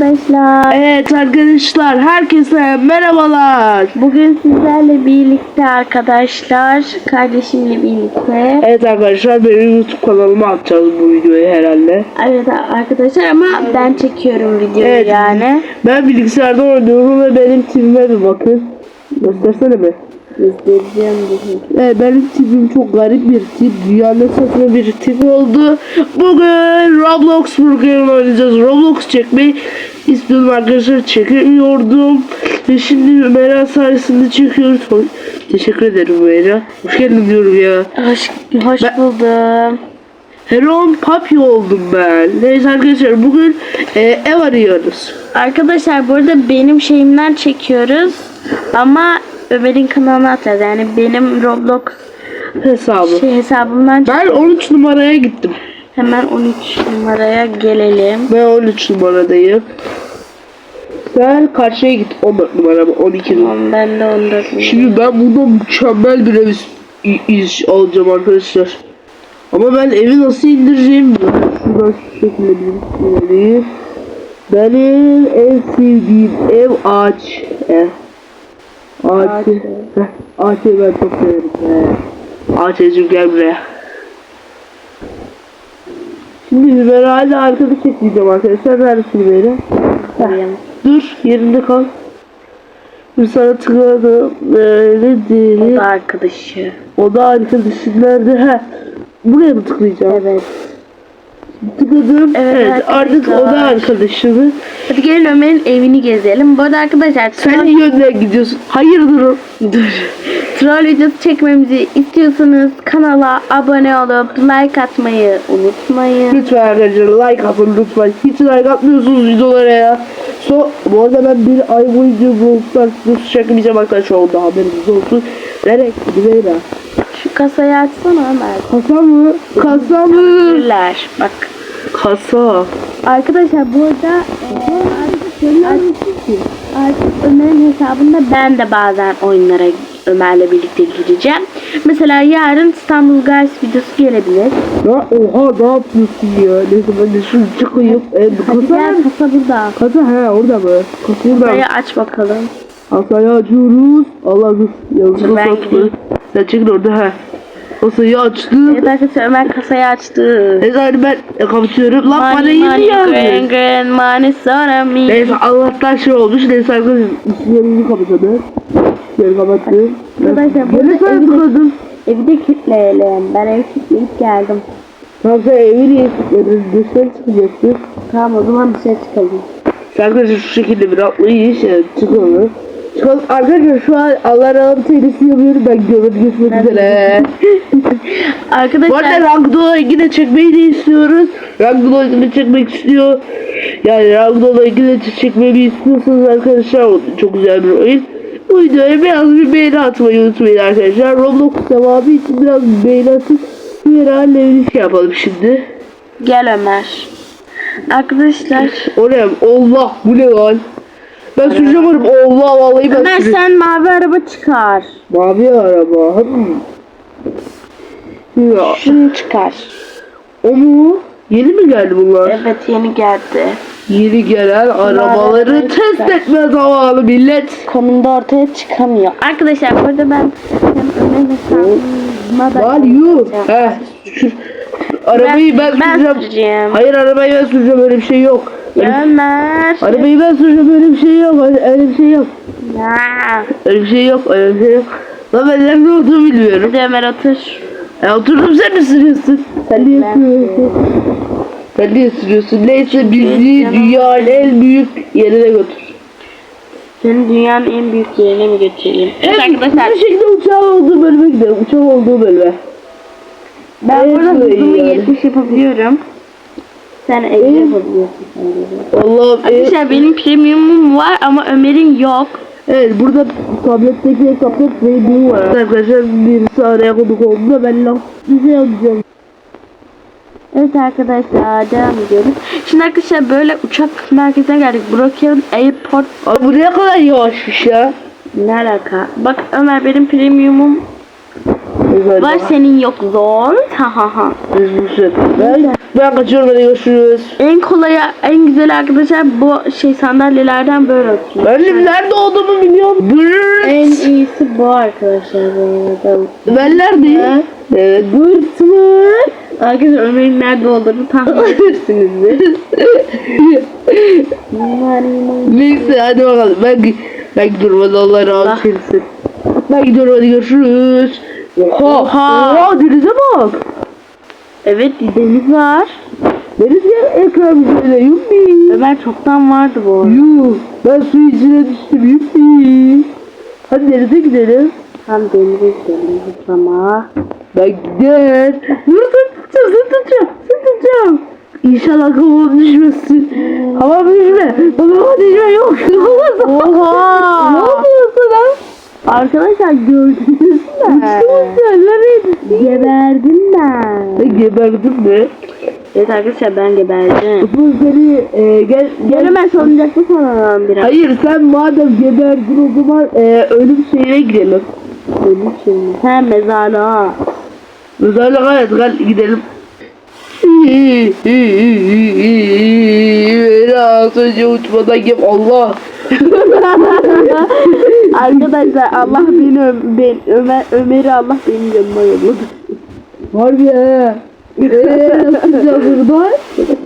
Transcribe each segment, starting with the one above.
Arkadaşlar Evet arkadaşlar herkese merhabalar. bugün sizlerle birlikte arkadaşlar kardeşimle birlikte Evet arkadaşlar benim YouTube kanalıma atacağız bu videoyu herhalde. evet arkadaşlar ama ben çekiyorum videoyu Evet. yani Ben bilgisayarda oynuyorum ve benim tipime bir bakın. Göstersene be. Göstereceğim bugün. Evet benim tipim çok garip bir tip. Dünyanın saçma bir tip oldu. Bugün Roblox Burger oynayacağız. Roblox çekmeyi istiyordum arkadaşlar. Çekemiyordum. Ve şimdi Mera sayesinde çekiyoruz. Teşekkür ederim Mera. Hoş geldin diyorum ya. Hoş, hoş Ben- buldum. Heron Papi oldum ben. Neyse arkadaşlar bugün e, ev arıyoruz. Arkadaşlar burada benim şeyimden çekiyoruz ama Ömer'in kanalına atacağız yani benim Roblox Hesabı. şey hesabımdan Ben 13 numaraya gittim. hemen 13 numaraya gelelim. Ben 13 numaradayım. Sen karşıya git 14 numara mı 12 numara. Tamam ben de 14 numara. Şimdi ben burada mükemmel bir ev is- iş alacağım arkadaşlar. Ama ben evi nasıl indireceğim? Ben şuradan şu şekilde bir vereyim. Benim en sevdiğim ev ağaç. ev. Ağaç. Ağaç ev. Heh, Ağaç ev ben çok severim. He. Ağaç evcim gel buraya. Şimdi Hümer'i hala arkadaş ekleyeceğim arkadaşlar. Neredesin? Buraya. Dur yerinde kal. Bir sana tıkladım. Böyle O değil. da arkadaşı. O da arkadaşım nerede? He. Buraya mı tıklayacağım? Evet. Tıkladım. Evet, Evet, artık o da arkadaşımız. Hadi gelin Ömer'in evini gezelim. Bu arada arkadaşlar Sen iyi yönden gidiyorsun. Hayırdır dur. troll videosu çekmemizi istiyorsanız kanala abone olup like atmayı unutmayın. Lütfen arkadaşlar like atın lütfen. Hiç like atmıyorsunuz videolara ya. So, bu arada ben bir ay boyunca Brawl videosu çekmeyeceğim arkadaşlar. Onda haberiniz olsun. Nereye gidiyor Şu kasayı açsana Ömer. Kasa mı? Kasa mı? Bak. Kasa. Arkadaşlar burada e, artık, artık Ömer'in hesabında ben de bazen oyunlara Ömer'le birlikte gireceğim. Mesela yarın İstanbul Guys videosu gelebilir. Ya oha ne yapıyorsun ya? Neyse ben de şunu çıkayım. E, kasa gel kasa burada. Kasa he orada mı? Kasa burada. Kasayı aç bakalım. Kasayı açıyoruz. Allah. Yazılı satma. Sen çekin orada he. Kasayı açtım. Evet arkadaşlar Ömer kasayı açtı. Neyse hadi ben e, kapatıyorum. Lan Money yeni money green yazdı. green money sonra me. Neyse Allah'tan şey olmuş. Neyse arkadaşlar isimlerimi kapatalım. İsimleri kapattım. Arkadaşlar, burada Gene sen evde- tıkladın. Evi de kilitleyelim. Ben evi kilitleyip geldim. Tamam sen evi niye tıkladın? Dışarı çıkacaksın. Tamam o zaman dışarı çıkalım. Sen arkadaşlar şu şekilde bir atlayış evet, çıkalım. Arkadaşlar şu an Allah rahmet eylesin yapıyorum ben görüntü geçmek üzere. Bu arada Arkadaşlar Ragdoll'u yine çekmeyi de istiyoruz. Ragdoll'u yine çekmek istiyor. Yani Ragdoll'u yine çekmeyi istiyorsanız arkadaşlar çok güzel bir oyun. Bu videoya biraz bir beğeni atmayı unutmayın arkadaşlar. Roblox devamı için biraz bir beğeni atın. Bir halde bir şey yapalım şimdi. gel Ömer. Arkadaşlar Oraya Allah bu ne lan? Ben süreceğim oğlum. Allah vallahi ben Ömer süreceğim. sen mavi araba çıkar. Mavi araba. Hmm. Ya, Şunu çıkar. o mu? Yeni mi geldi bunlar? Evet yeni geldi. Yeni gelen arabaları test çıkar. etme zamanı millet. Konumda ortaya çıkamıyor. Arkadaşlar burada ben hem Lan yuh. Heh. Arabayı ben, ben süreceğim. süreceğim. Hayır arabayı ben süreceğim öyle bir şey yok. Ömer. arabayı ben süreceğim öyle bir şey yok. Öyle, bir şey yok. Ya. Öyle bir şey yok. Öyle bir şey yok. Lan ben nerede olduğumu bilmiyorum. Hadi Ömer otur. Ya oturdum sen mi sürüyorsun? Sen niye sürüyorsun? Sen niye sürüyorsun? Neyse bizi dünyanın en büyük yerine götür. Seni dünyanın en büyük yerine mi götürelim? Evet Evet, arkadaşlar. Bir şekilde uçağın olduğu bölüme gidelim. Uçağın olduğu bölüme. Ben Evet, burada hızımı yani. 70 yapabiliyorum. Sen 50 yapabiliyorsun sanırım. Allah'ım. Arkadaşlar benim premiumum var ama Ömer'in yok. Evet burada tabletteki tablet ve bu var. Arkadaşlar birisi araya konuk olduğunda ben laf bir şey yapacağım. Evet arkadaşlar devam ediyoruz. Şimdi arkadaşlar böyle uçak merkezine geldik. Brookhaven Airport Abi bu ne kadar yavaşmış ya. ne alaka? Bak Ömer benim premiumum Ömer Var senin yok zor. Ha ha ha. Üzülsün. Ben, ben kaçıyorum hadi görüşürüz. En kolay, en güzel arkadaşlar bu şey sandalyelerden böyle oturuyor. Ben de nerede olduğumu biliyorum. Bırt. En iyisi bu arkadaşlar bu arada. Ben neredeyim? Evet. Bırt mı? Arkadaşlar Ömer'in nerede olduğunu tahmin edersiniz. Neyse hadi bakalım. Ben, ben razı Allah. eylesin. Ben gidiyorum hadi görüşürüz. Oha. Oha. Denize bak. evet deniz var. Deniz ya ekran böyle yuppi. Ömer çoktan vardı bu arada. Yuh. Ben su içine düştüm yuppi. Hadi denize gidelim. Tam denize gidelim ama. Ben gider. Dur tutacağım sen tutacağım. Sen tutacağım. İnşallah kafam düşmesin. Hava düşme. Baba düşme yok. Ne Oha! yapıyorsun lan? Arkadaşlar gördünüz mü? Sen neredesin? Geberdim ben. Ben geberdim mi? Evet arkadaşlar ben geberdim. Bu seni e, gel Gel. Ömer salıncakta sanırım biraz. Hayır sen madem geberdin o zaman e, ölüm şeyine gidelim. Ölüm şimdi. He mezarlığa. Mezarlığa evet gel gidelim. Önce uçmadan gel Allah. Arkadaşlar Allah beni Ö- ben, Ömer Ömer'i Allah benim yanıma yolladı. Harbi he. Eee nasıl çıkacağız buradan?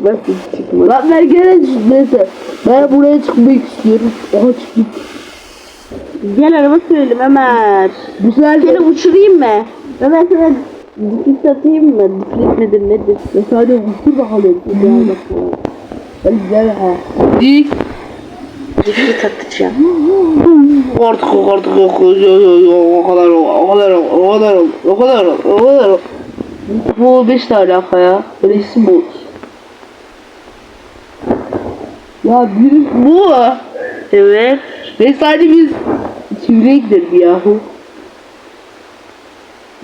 Nasıl çıkmadı? Lan ben gene neyse. Ben buraya çıkmak istiyorum. Aha çıktım. Gel araba sürelim Ömer. Sefer Seni uçurayım mı? Ömer sana diklik atayım mı? Diklik nedir nedir? Ya sadece uçtur bakalım. Gel bakalım. Hadi gel ha. Dik. Diklik atacağım. Artık artık o kadar o kadar o kadar o kadar o kadar Bu 5 tane alaka ya. Böyle isim bu. Ya bir bu. Evet. Ve sadece biz çivreye gidelim yahu.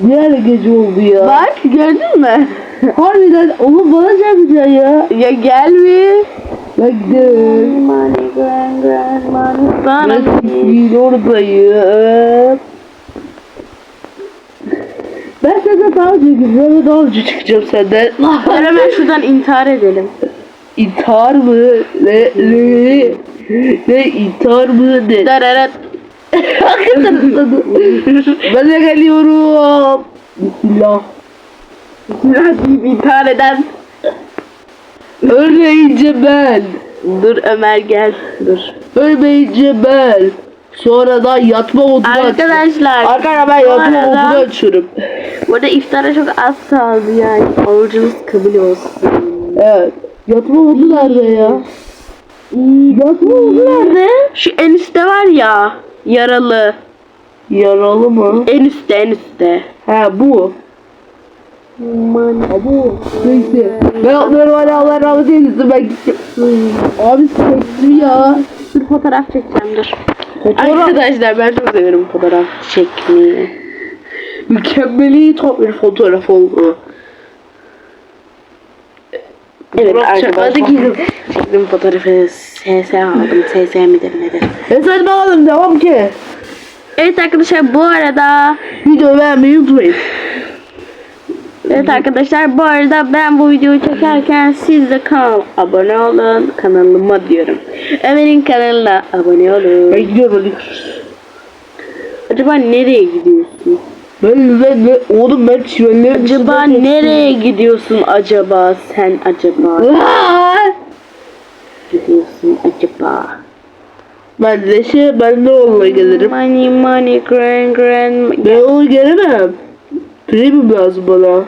Ara gece oldu ya? Bak gördün mü? Harbiden oğlum bana çarpacaksın ya. ya gel mi? Ben gidelim. Money, grand, grand, money. Ben Bana çiftliğin oradayım. Ben senden daha gidiyorum ve daha önce çıkacağım senden. Hemen şuradan intihar edelim. İntihar mı? Ne? Ne? Ne intihar mı? Ne? Dararat. Hakikaten ısladı. ben de geliyorum. Bismillah. Bismillah deyip intihar eden. Ölmeyince ben. Dur Ömer gel. Dur. Ölmeyince ben. Sonra da yatma moduna. Arkadaşlar. Arkadaşlar ben bu yatma arada- moduna açıyorum. Burada iftara çok az kaldı yani. Orucunuz kabul olsun. Evet. Yatma modu nerede ya? Yatma modu nerede? Şu en üstte var ya. Yaralı. Yaralı mı? En üstte en üstte. He bu. Ha bu. Neyse. Ben atlıyorum hadi Allah rahmet eylesin ben gideceğim. Abi sektim ya. Dur fotoğraf çekeceğim dur. Fotoğraf Arkadaşlar ben çok severim fotoğraf çekmeyi. mükemmeli top bir fotoğraf oldu. Evet arkadaşlar. Çektim fotoğrafı SS aldım. SS midir nedir? Evet hadi bakalım devam ki. Evet arkadaşlar bu arada Videoyu beğenmeyi unutmayın. Evet arkadaşlar bu arada ben bu videoyu çekerken siz de kanala abone olun. Kanalıma diyorum. Ömer'in kanalına abone olun. Ben gidiyorum hadi. Acaba nereye gidiyorsun? Ben ben ben oğlum ben çimenlerin Acaba nereye gidiyorsun acaba sen acaba! gidiyorsun acaba? Ben de şey ben ne olmaya gelirim. Money money grand grand Ben onu gelemem. Premium lazım bana.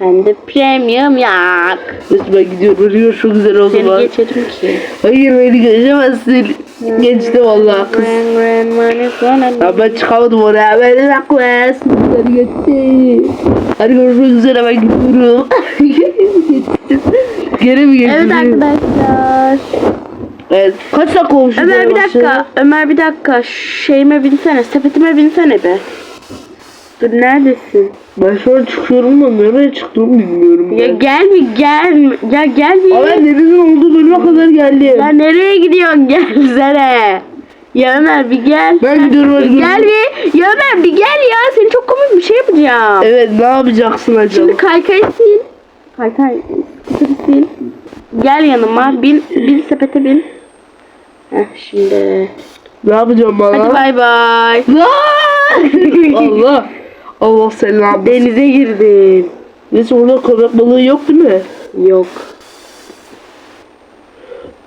Ben de premium yok. Neyse ben gidiyorum. Ölüyor çok güzel o Seni geçerim ki. Hayır beni geçemezsin. Geçti valla. Grand grand money grand Ya ben çıkamadım oraya. Beni nakles. Hadi geçti. Hadi görüşmek üzere ben gidiyorum. Geçtim. Geri mi geçtim? Evet arkadaşlar. Evet. Kaç dakika olmuş? Ömer bir dakika. başladı? Ömer bir dakika. Şeyime binsene. Sepetime binsene be. Dur neredesin? Ben şu an çıkıyorum da nereye çıktığımı bilmiyorum. Ya ben. gel bir gel. Ya gel bir. Ama denizin olduğu bölüme kadar geldim. Ya nereye gidiyorsun gelsene. Ya Ömer bir gel. Ben gidiyorum hadi. Gel bir. Ya Ömer bir gel ya. Seni çok komik bir şey yapacağım. Evet ne yapacaksın acaba? Şimdi kaykay sil. Kaykay sil. Gel yanıma. Bin, bin sepete bin. Heh, şimdi. Ne yapacağım bana? Hadi bay bay. Allah. Allah selam. Denize girdin. Neyse orada köpek balığı yok değil mi? Yok.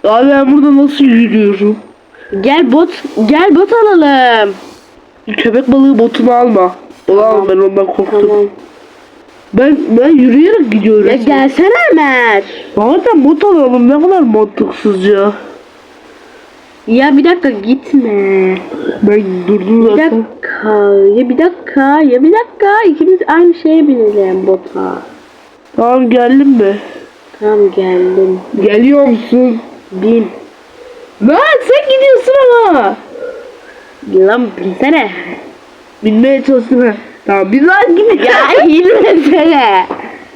Abi ben burada nasıl yürüyorum? Gel bot gel bot alalım. Köpek balığı botunu alma. Ulan Tamam. ben ondan korktum. Tamam. Ben ben yürüyerek gidiyorum. Ya gelsene Ömer. Zaten bot alalım ne kadar mantıksız ya. Ya bir dakika gitme. Ben durdum Bir zaten. dakika. Ya bir dakika. Ya bir dakika. İkimiz aynı şeye binelim bota. Tamam geldim mi? Tamam geldim. Geliyor musun? Bin. Lan sen gidiyorsun ama. Lan binsene. Binmeye çalıştım ha. Tamam bir lan gibi. Ya inmesene.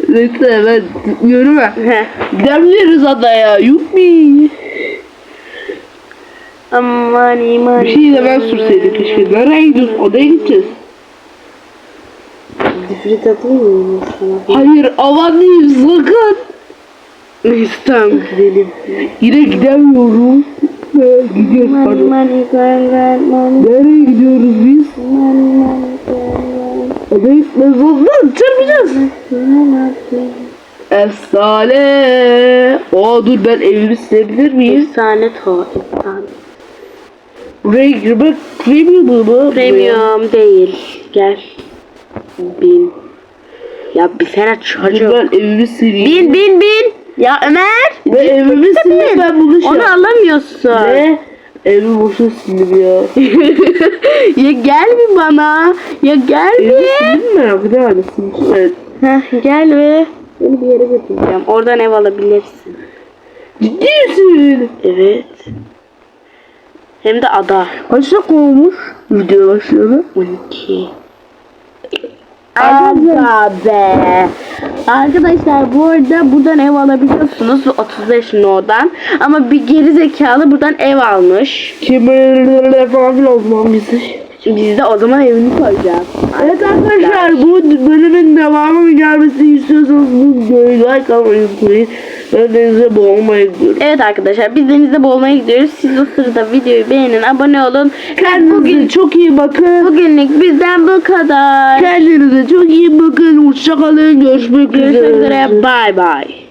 Neyse ben yürüme. Heh. Gidemiyoruz adaya. Yuppi. Aman iman. Bir şey de ben sürseydim keşke. Nereye gidiyoruz? Odaya gideceğiz. Difrit atayım mı? Hayır aman diyeyim sakın. Neyse tamam gidelim. Yine gidemiyorum. Gidiyoruz pardon. Nereye gidiyoruz biz? Gitmez olmaz. Çarpacağız. Efsane. Oo dur ben evimi silebilir miyim? Efsane to. Efsane. Buraya girmek premium mu? Premium değil. Gel. Bin. Ya bir sene çocuk. ben evimi sileyim. Bin bin bin. Ya Ömer. Ben evimi sileyim ben bunu şey Onu alamıyorsun. Ne? Evi boşa sildim ya. ya gel bir bana. Ya gel Evi bir. sildim mi? Bir daha sildim. Evet. Heh, gel be. Seni bir yere götüreceğim. Oradan ev alabilirsin. Ciddi misin? Evet. Hem de ada. Kaç dakika olmuş? Video başlayalı. 12. Aga be. Arkadaşlar bu arada buradan ev alabiliyorsunuz 35 no'dan. Ama bir geri zekalı buradan ev almış. Kemerler falan olmam bizi. Biz de o zaman evini koyacağız. Evet arkadaşlar bu bölümün devamı gelmesini istiyorsanız bu videoyu like almayı unutmayın. Ben denize boğulmaya gidiyorum. Evet arkadaşlar biz denizde boğulmaya gidiyoruz. Siz o sırada videoyu beğenin, abone olun. Kendinize Bugün, çok iyi bakın. bugünlük bizden bu kadar. Kendinize çok iyi bakın. Hoşçakalın. Görüşmek, Görüşmek üzere. Bye bye.